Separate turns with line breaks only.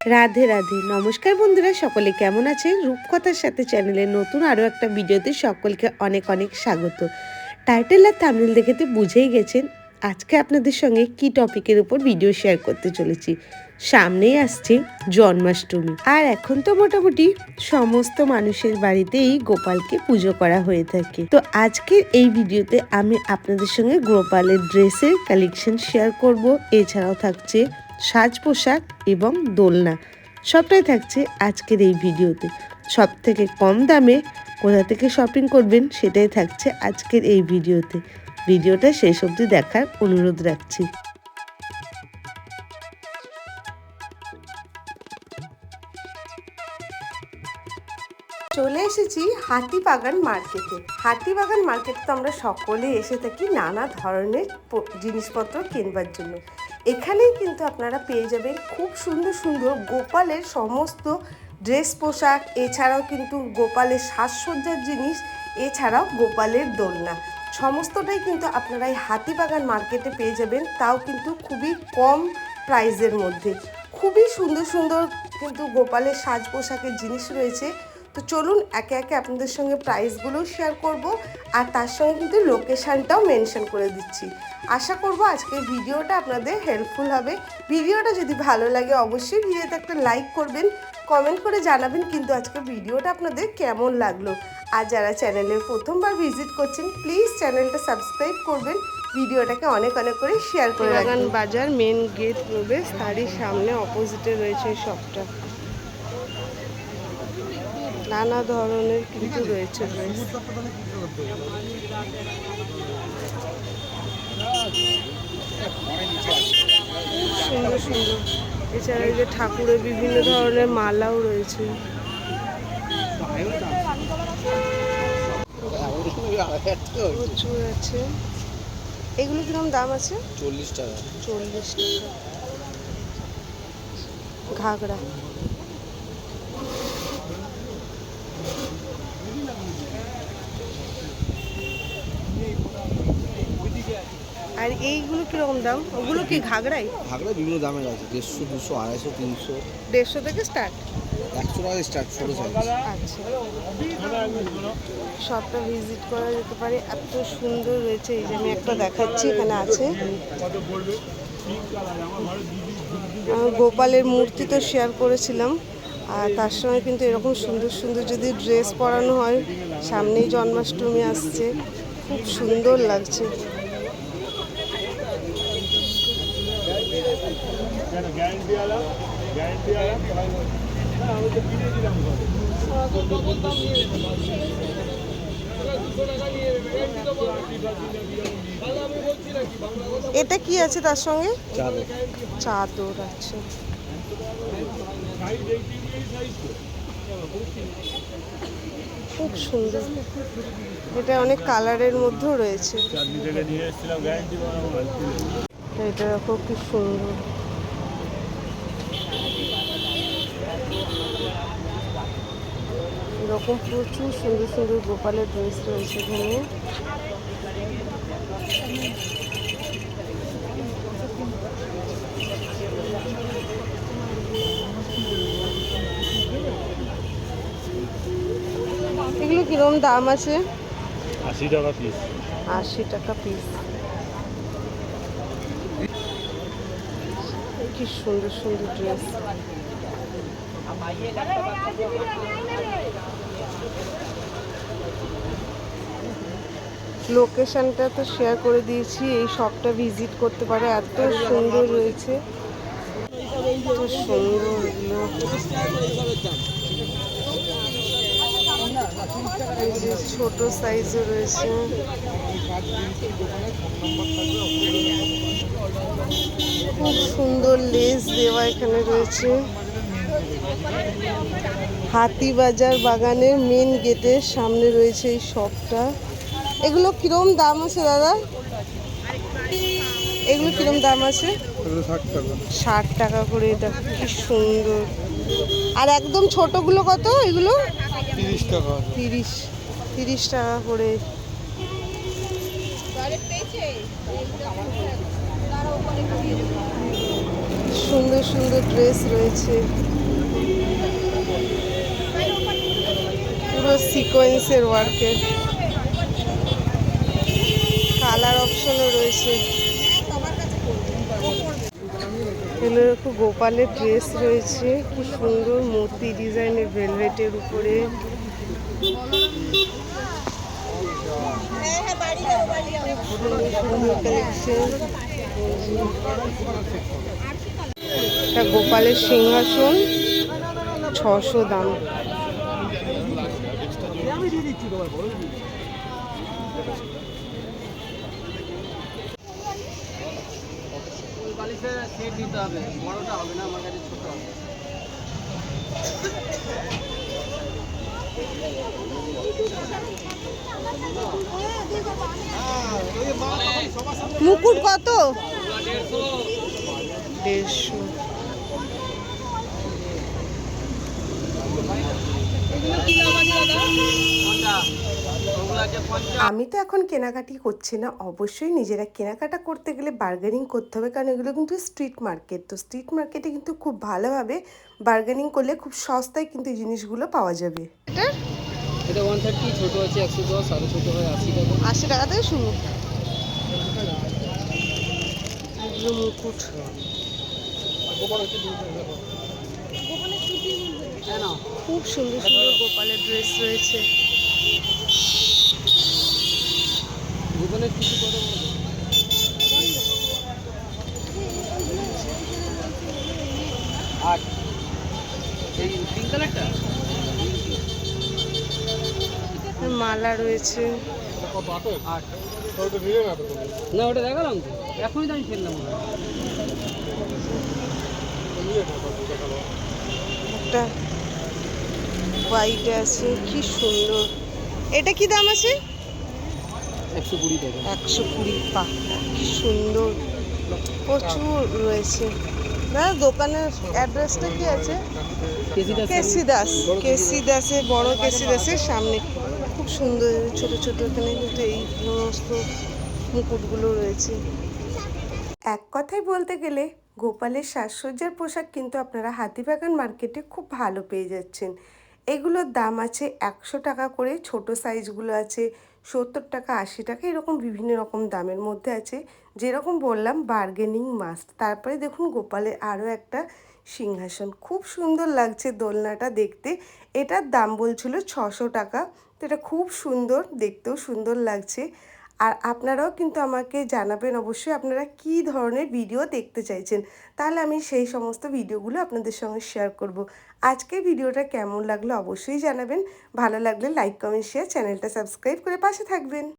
রাধে রাধে। নমস্কার বন্ধুরা, সকলে কেমন আছেন? রূপকথার সাথে চ্যানেলে নতুন আরও একটা ভিডিওতে সকলকে অনেক অনেক স্বাগত। টাইটেল আর থামনেল দেখে তো বুঝেই গেছেন, আজকে আপনাদের সঙ্গে কি টপিকের উপর ভিডিও শেয়ার করতে চলেছি। সামনেই আসছে জন্মাষ্টমী। আর এখন তো মোটামুটি সমস্ত মানুষের বাড়িতেই গোপালকে পুজো করা হয়ে থাকে। তো আজকের এই ভিডিওতে আমি আপনাদের সঙ্গে গোপালের ড্রেসের কালেকশন শেয়ার করব। এছাড়াও থাকছে সাজ পোশাক এবং দোলনা। সবটাই থাকছে আজকের এই ভিডিওতে। সব থেকে কম দামে কোথা থেকে শপিং করবেন সেটাই থাকছে আজকের এই ভিডিওতে। ভিডিওটা শেষ অবধি দেখার অনুরোধ রাখছি। চলে এসেছি হাতিবাগান মার্কেটে। হাতিবাগান মার্কেটে তো আমরা সকলে এসে থাকি নানা ধরনের জিনিসপত্র কিনবার জন্য। এখানেই কিন্তু আপনারা পেয়ে যাবেন খুব সুন্দর সুন্দর গোপালের সমস্ত ড্রেস পোশাক, এছাড়াও কিন্তু গোপালের সাজসজ্জার জিনিস, এছাড়াও গোপালের দোলনা। সমস্তটাই কিন্তু আপনারা এই হাতিবাগান মার্কেটে পেয়ে যাবেন, তাও কিন্তু খুবই কম প্রাইসের মধ্যে। খুবই সুন্দর সুন্দর কিন্তু গোপালের সাজ পোশাকের জিনিস রয়েছে। তো চলুন একে একে আপনাদের সঙ্গে প্রাইসগুলোও শেয়ার করব, আর তার সঙ্গে কিন্তু লোকেশানটাও মেনশন করে দিচ্ছি। আশা করব আজকের ভিডিওটা আপনাদের হেল্পফুল হবে। ভিডিওটা যদি ভালো লাগে অবশ্যই ভিডিওতে একটা লাইক করবেন কমেন্ট করে জানাবেন কিন্তু আজকের ভিডিওটা আপনাদের কেমন লাগল। আর যারা চ্যানেলে প্রথমবার ভিজিট করছেন প্লিজ চ্যানেলটা সাবস্ক্রাইব করবেন। ভিডিওটাকে অনেক অনেক করে শেয়ার করে রাখবেন। বাজার মেন গেট প্রবেশ, তারই সামনে অপোজিটে রয়েছে শপটা নানা ধরনের কিন্তু রয়েছে সুন্দর সুন্দর। এছাড়া যে ঠাকুরের বিভিন্ন ধরনের মালাও রয়েছে। প্রচুর আছে। এগুলো কীরকম দাম আছে?
চল্লিশ টাকা।
চল্লিশ টাকা। ঘাগরা। আর এইগুলো কীরকম দাম? ওগুলো কি ঘাগরাই?
ভাগড়া বিভিন্ন দামের আছে দেড়শো দুশো আড়াইশো তিনশো।
দেড়শো থেকে স্টার্ট
একশো টাকা স্টার্ট ছোটো সাইজ
আচ্ছা। শপটা ভিজিট করা যেতে পারে। এত সুন্দর রয়েছে এই যে আমি একটা দেখাচ্ছি এখানে আছে। গোপালের মূর্তি তো শেয়ার করেছিলাম। আর তার সঙ্গে কিন্তু এরকম সুন্দর সুন্দর যদি ড্রেস পরানো হয় সামনেই জন্মাষ্টমী আসছে খুব সুন্দর লাগছে। এটা কি আছে তার সঙ্গে?
চাঁদে
চাদর আছে খুব সুন্দর। এটা অনেক কালারের মধ্যেও রয়েছে। এটা দেখো কি সুন্দর। এরকম প্রচুর সুন্দর সুন্দর গোপালের ড্রেস রয়েছে এখানে। কীরকম দাম আছে?
আশি টাকা পিস
আশি টাকা পিস কি সুন্দর সুন্দর ড্রেস লোকেশনটা তো শেয়ার করে দিয়েছি এই শপটা ভিজিট করতে পারে এত সুন্দর রয়েছে। এত সুন্দর। ছোট সাইজও রয়েছে। খুব সুন্দর লেস দেওয়া এখানে রয়েছে। হাতিবাজার বাগানের মেন গেটের সামনে রয়েছে এই শপটা এগুলো কিরম দাম আছে দাদা? এগুলো কিরম দাম আছে?
ষাট টাকা।
ষাট টাকা করে এটা কি সুন্দর। আর একদম ছোটগুলো কত এগুলো?
তিরিশ টাকা
তিরিশ তিরিশ টাকা করে। সুন্দর সুন্দর ড্রেস রয়েছে। পুরো সিকোয়েন্সের ওয়ার্কের কালার অপশনও রয়েছে। এগুলো গোপালের ড্রেস রয়েছে। কি সুন্দর মূর্তি ডিজাইনের ভেলভেটের উপরে। গোপালের সিংহাসন ছশো দাম।
বালিশের সেট দিতে হবে। বড়টা হবে না আমার কাছে ছোট হবে।
মুকুট কত? দেড়শো। আমি তো এখন কেনাকাটি করছি না। অবশ্যই নিজেরা কেনাকাটা করতে গেলে বার্গেনিং করতে হবে কারণ এগুলো কিন্তু স্ট্রিট মার্কেট তো স্ট্রিট মার্কেটে কিন্তু খুব ভালোভাবে বার্গেনিং করলে খুব সস্তায় কিন্তু এই জিনিসগুলো পাওয়া যাবে। এটা
এটা ওয়ান থার্টি ছোটো আছে একশো দশ আরও ছোটো হয় আশি টাকা।
আশি টাকা থেকে শুরু। এগুলো মুকুট খুব সুন্দর সুন্দর গোপালের ড্রেস রয়েছে।
দোকানের কিছু? আট। এই পিঙ্ক কালারটা?
মালা রয়েছে।
আট? না ওটা দেখালাম তো। এখনই তো আমি ফেললাম।
একটা হোয়াইট আছে কি সুন্দর। এটা কি দাম আছে?
একশো কুড়ি টাকা।
একশো কুড়ি পা কি সুন্দর। প্রচুর রয়েছে। দাদা দোকানের অ্যাড্রেসটা কি আছে? কেসি দাস কেসি দাসে বড় কেসি দাসের সামনে। খুব সুন্দর ছোট ছোট এখানে কিন্তু এই সমস্ত মুকুটগুলো রয়েছে। এক কথায় বলতে গেলে গোপালের সাজসজ্জার পোশাক কিন্তু আপনারা হাতিবাগান মার্কেটে খুব ভালো পেয়ে যাচ্ছেন। এগুলোর দাম আছে একশো টাকা করে ছোট সাইজগুলো আছে। সত্তর টাকা, আশি টাকা এরকম বিভিন্ন রকম দামের মধ্যে আছে। যেরকম বললাম বার্গেনিং মাস্ট তারপরে দেখুন গোপালের আরও একটা সিংহাসন। খুব সুন্দর লাগছে দোলনাটা দেখতে। এটার দাম বলছিল ছশো টাকা। তো এটা খুব সুন্দর, দেখতেও সুন্দর লাগছে। আর আপনারাও কিন্তু আমাকে জানাবেন অবশ্যই আপনারা কি ধরনের ভিডিও দেখতে চাইছেন। তাহলে আমি সেই সমস্ত ভিডিওগুলো আপনাদের সঙ্গে শেয়ার করব। আজকে ভিডিওটা কেমন লাগল অবশ্যই জানাবেন। ভালো লাগলে লাইক কমেন্ট শেয়ার চ্যানেলটা সাবস্ক্রাইব করে পাশে থাকবেন।